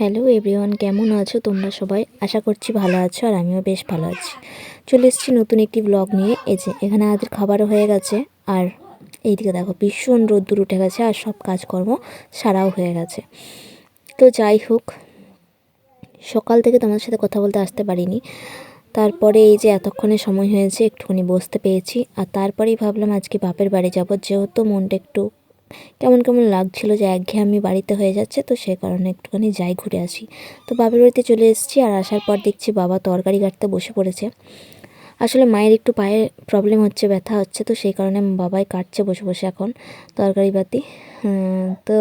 Hello everyone কেমন আছো তোমরা সবাই? আশা করছি ভালো আছো আর আমিও বেশ ভালো আছি। চলে এসেছি নতুন একটি ব্লগ নিয়ে। এই যে, এখানে আমাদের খাবারও হয়ে গেছে। আর এইদিকে দেখো, ভীষণ রোদ্দুর উঠে গেছে আর সব কাজকর্ম সারাও হয়ে গেছে। তো যাই হোক, সকাল থেকে তোমাদের সাথে কথা বলতে আসতে পারিনি। তারপরে এই যে এতক্ষণে সময় হয়েছে, একটুখানি বসতে পেয়েছি আর তারপরেই ভাবলাম আজকে বাপের বাড়ি যাব। যেহেতু মনটা একটু কেমন কেমন লাগছিল যে একঘেয়েমি বাড়িতে হয়ে যাচ্ছে, তো সে কারণে একটুখানি যাই ঘুরে আসি। তো বাবার বাড়িতে চলে এসেছি আর আসার পর দেখছি বাবা তরকারি কাটতে বসে পড়েছে। আসলে মায়ের একটু পায়ে প্রবলেম হচ্ছে, ব্যথা হচ্ছে, তো সেই কারণে বাবাই কাটছে বসে বসে এখন তরকারি বাতি তো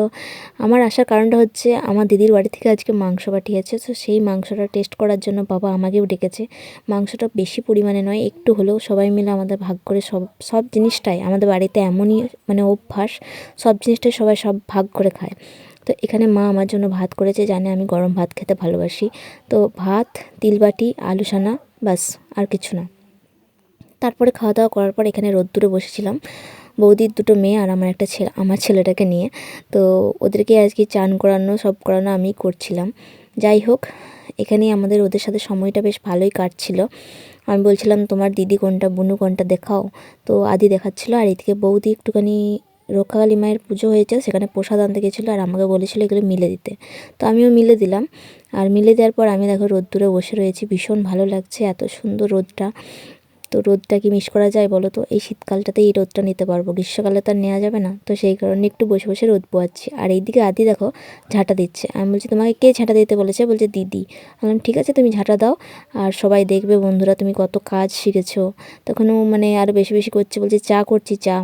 আমার আসার কারণটা হচ্ছে আমার দিদির বাড়ি থেকে আজকে মাংস পাঠিয়েছে, তো সেই মাংসটা টেস্ট করার জন্য বাবা আমাকেও ডেকেছে। মাংসটা বেশি পরিমাণে নয়, একটু হলেও সবাই মিলে আমাদের ভাগ করে সব সব জিনিসটাই আমাদের বাড়িতে এমনই মানে অভ্যাস, সব জিনিসটাই সবাই সব ভাগ করে খায়। তো এখানে মা আমার জন্য ভাত করেছে, জানে আমি গরম ভাত খেতে ভালোবাসি। তো ভাত, তিলবাটি, আলু সানা বাস আর কিছু না। তারপরে খাওয়া দাওয়া করার পর এখানে রোদ্দুরে বসেছিলাম। বৌদির দুটো মেয়ে আর আমার একটা ছেলে, আমার ছেলেটাকে নিয়ে। তো ওদেরকে আজকে চান করানো, সব করানো আমি করছিলাম। যাই হোক, এখানেই আমাদের ওদের সাথে সময়টা বেশ ভালোই কাটছিল। আমি বলছিলাম, তোমার দিদি কোনটা, বুনু কোনটা দেখাও। তো আদি দেখাচ্ছিলো, আর এদিকে বৌদি একটুখানি রক্ষাকালী মায়ের পুজো হয়েছে, সেখানে প্রসাদ আনতে গেছিল আর আমাকে বলেছিল এগুলো মিলে দিতে। তো আমিও মিলে দিলাম। আর মিলে দেওয়ার পর আমি দেখো রোদ্দুরে বসে রয়েছি, ভীষণ ভালো লাগছে, এত সুন্দর রোদটা। তো রোদটা কি মিস করা যায় বলো তো? এই শীতকালটাতে এই রোদটা নিতে পারব। গ্রীষ্মকালে তো আর নেওয়া যাবে না। তো সেই কারণে একটু বসে বসে রোদ পোয়াচ্ছি আর এইদিকে আদি দেখো, ঝাঁটা দিচ্ছে। আমি বলছি, তোমাকে কে ঝাঁটা দিতে বলেছে? বলছে, দিদি। বললাম, ঠিক আছে, তুমি ঝাঁটা দাও। আর সবাই দেখবে, বন্ধুরা, তুমি কত কাজ শিখেছো। তখন মানে আরও বেশি বেশি করছে। বলছে, চা করছি, চা।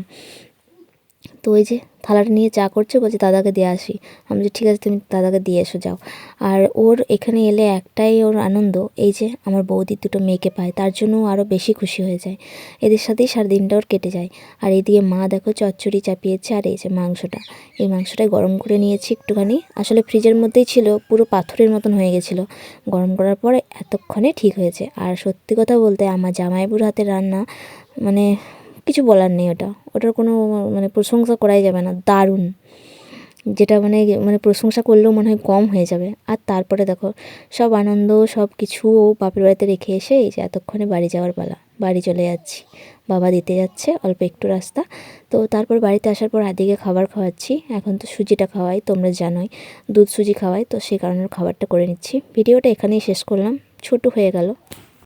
তো ওই যে থালাটা নিয়ে চা করছে, বলছে, দাদাকে দিয়ে আসি। আমি বলছি, ঠিক আছে, তুমি দাদাকে দিয়ে এসো, যাও। আর ওর এখানে এলে একটাই ওর আনন্দ, এই যে আমার বৌদির দুটো মেয়েকে পায়, তার জন্য আরও বেশি খুশি হয়ে যায়। এদের সাথেই সারা দিনটা ওর কেটে যায়। আর এদিকে মা দেখো চচ্চড়ি চাপিয়েছে, আর এই যে মাংসটা। এই মাংসটাই গরম করে নিয়েছি একটুখানি। আসলে ফ্রিজের মধ্যেই ছিল, পুরো পাথরের মতন হয়ে গেছিল। গরম করার পরে এতক্ষণে ঠিক হয়েছে। আর সত্যি কথা বলতে, আমার জামাইবুর হাতের রান্না মানে কিছু বলার নেই ওটা। ওটার কোনো মানে প্রশংসা করাই যাবে না। দারুণ। যেটা মানে মানে প্রশংসা করলেও মনে হয় কম হয়ে যাবে। আর তারপরে দেখো, সব আনন্দ, সব কিছু বাপের বাড়িতে রেখে এসে এই যে এতক্ষণে বাড়ি যাওয়ার পালা। বাড়ি চলে যাচ্ছি। বাবা দিতে যাচ্ছে, অল্প একটু রাস্তা। তো তারপর বাড়িতে আসার পর আদিকে খাবার খাওয়াচ্ছি। এখন তো সুজিটা খাওয়াই, তোমরা জানোই। দুধ সুজি খাওয়াই, তো সেই কারণে খাবারটা করে নিচ্ছি। ভিডিওটা এখানেই শেষ করলাম। ছোট হয়ে গেল।